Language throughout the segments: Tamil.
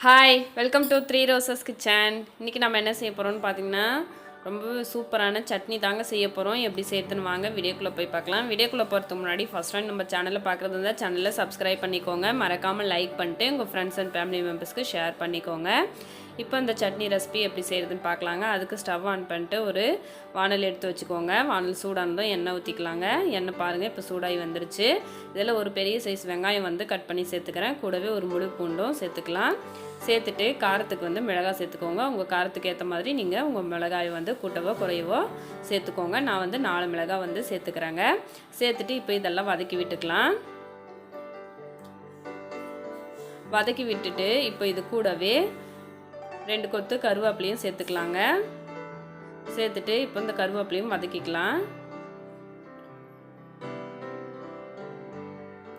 Hi welcome to three roses kitchen இன்றைக்கி நம்ம என்ன செய்ய போகிறோம்னு பார்த்தீங்கன்னா ரொம்ப சூப்பரான சட்னி தாங்க செய்ய போகிறோம் எப்படி செய்யறதுன்னு வாங்க வீடியோக்குள்ளே போய் பார்க்கலாம் வீடியோக்குள்ளே போகிறதுக்கு முன்னாடி ஃபஸ்ட் டைம் நம்ம சேனலில் பார்க்குறது இருந்தால் சேனலில் சப்ஸ்கிரைப் பண்ணிக்கோங்க. மறக்காமல் லைக் பண்ணிட்டு உங்கள் ஃப்ரெண்ட்ஸ் அண்ட் ஃபேமிலி மெம்பர்ஸ்க்கு ஷேர் பண்ணிக்கோங்க. இப்போ இந்த சட்னி ரெசிபி எப்படி செய்கிறதுன்னு பார்க்கலாங்க. அதுக்கு ஸ்டவ் ஆன் பண்ணிட்டு ஒரு வானல் எடுத்து வச்சுக்கோங்க. வானல் சூடானதும் எண்ணெய் ஊற்றிக்கலாங்க எண்ணெய் பாருங்கள் இப்போ சூடாகி வந்துருச்சு. இதில் ஒரு பெரிய சைஸ் வெங்காயம் வந்து கட் பண்ணி சேர்த்துக்கிறேன். கூடவே ஒரு முழு பூண்டும் சேர்த்துக்கலாம். சேர்த்துட்டு காரத்துக்கு வந்து மிளகாய் சேர்த்துக்கோங்க. உங்கள் காரத்துக்கு ஏற்ற மாதிரி நீங்கள் உங்கள் மிளகாய் வந்து கூட்டவோ குறையவோ சேர்த்துக்கோங்க. நான் வந்து நாலு மிளகாய் வந்து சேர்த்துக்கிறேங்க. சேர்த்துட்டு இப்போ இதெல்லாம் வதக்கி விட்டுக்கலாம். வதக்கி விட்டுட்டு இப்போ இது கூடவே ரெண்டு கொத்து கருவேப்பிலையும் சேர்த்துக்கலாங்க. சேர்த்துட்டு இப்போ இந்த கருவேப்பிலையும் வதக்கிக்கலாம்.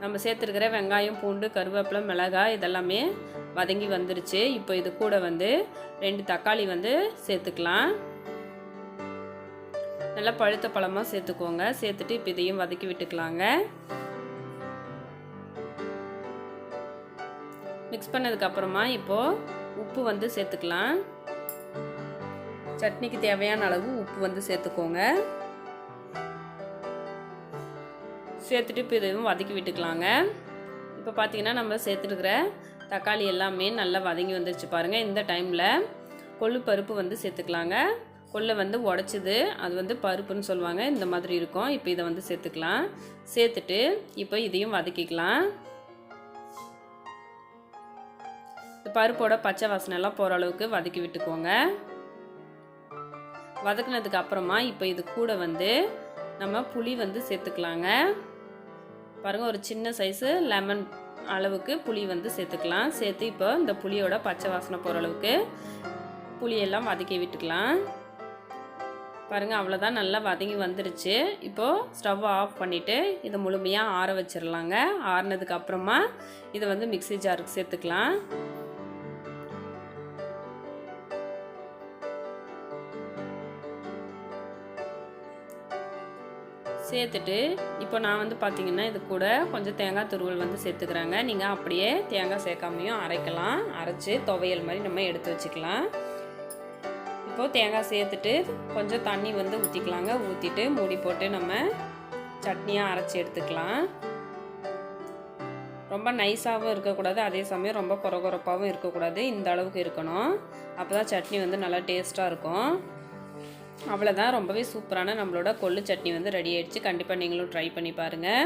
நம்ம சேர்த்துருக்கிற வெங்காயம் பூண்டு கருவேப்பிலை மிளகாய் இதெல்லாமே வதங்கி வந்துருச்சு. இப்போ இது கூட வந்து ரெண்டு தக்காளி வந்து சேர்த்துக்கலாம். நல்லா பழுத்த பழமாக சேர்த்துக்கோங்க. சேர்த்துட்டு இப்போ இதையும் வதக்கி விட்டுக்கலாங்க. மிக்ஸ் பண்ணதுக்கப்புறமா இப்போது உப்பு வந்து சேர்த்துக்கலாம். சட்னிக்கு தேவையான அளவு உப்பு வந்து சேர்த்துக்கோங்க. சேர்த்துட்டு இப்போ இதுவும் வதக்கி விட்டுக்கலாங்க. இப்போ பார்த்தீங்கன்னா நம்ம சேர்த்துருக்கிற தக்காளி எல்லாமே நல்லா வதங்கி வந்துருச்சு பாருங்கள் இந்த டைமில். கொள்ளு பருப்பு வந்து சேர்த்துக்கலாங்க. கொள்ளை வந்து உடச்சிது அது வந்து பருப்புன்னு சொல்லுவாங்க இந்த மாதிரி இருக்கும். இப்போ இதை வந்து சேர்த்துக்கலாம். சேர்த்துட்டு இப்போ இதையும் வதக்கிக்கலாம். பருப்போட பச்சை வாசனைலாம் போகிற அளவுக்கு வதக்கி விட்டுக்கோங்க. வதக்குனதுக்கு அப்புறமா இப்போ இது கூட வந்து நம்ம புளி வந்து சேர்த்துக்கலாங்க. பாருங்கள் ஒரு சின்ன சைஸு லெமன் அளவுக்கு புளி வந்து சேர்த்துக்கலாம். சேர்த்து இப்போ இந்த புளியோட பச்சை வாசனை போகிற அளவுக்கு புளியெல்லாம் வதக்கி விட்டுக்கலாம். பாருங்கள் அவ்வளோதான் நல்லா வதங்கி வந்துருச்சு. இப்போது ஸ்டவ் ஆஃப் பண்ணிவிட்டு இதை முழுமையாக ஆற வச்சிடலாங்க ஆறினதுக்கு அப்புறமா இதை வந்து மிக்சி ஜாருக்கு சேர்த்துக்கலாம். சேர்த்துட்டு இப்போ நான் வந்து பார்த்திங்கன்னா இது கூட கொஞ்சம் தேங்காய் துருவல் வந்து சேர்த்துக்கிறாங்க. நீங்கள் அப்படியே தேங்காய் சேர்க்காமையும் அரைக்கலாம். அரைச்சி துவையல் மாதிரி நம்ம எடுத்து வச்சுக்கலாம். இப்போது தேங்காய் சேர்த்துட்டு கொஞ்சம் தண்ணி வந்து ஊற்றிக்கலாங்க ஊற்றிட்டு மூடி போட்டு நம்ம சட்னியாக அரைச்சி எடுத்துக்கலாம். ரொம்ப நைஸாகவும் இருக்கக்கூடாது. அதே சமயம் ரொம்ப குறகுறப்பாகவும் இருக்கக்கூடாது. இந்த அளவுக்கு இருக்கணும். அப்போ தான் சட்னி வந்து நல்லா டேஸ்ட்டாக இருக்கும். அவ்வளோதான் ரொம்பவே சூப்பரான நம்மளோட கொள்ளு சட்னி வந்து ரெடி ஆயிடுச்சு. கண்டிப்பாக நீங்களும் ட்ரை பண்ணி பாருங்கள்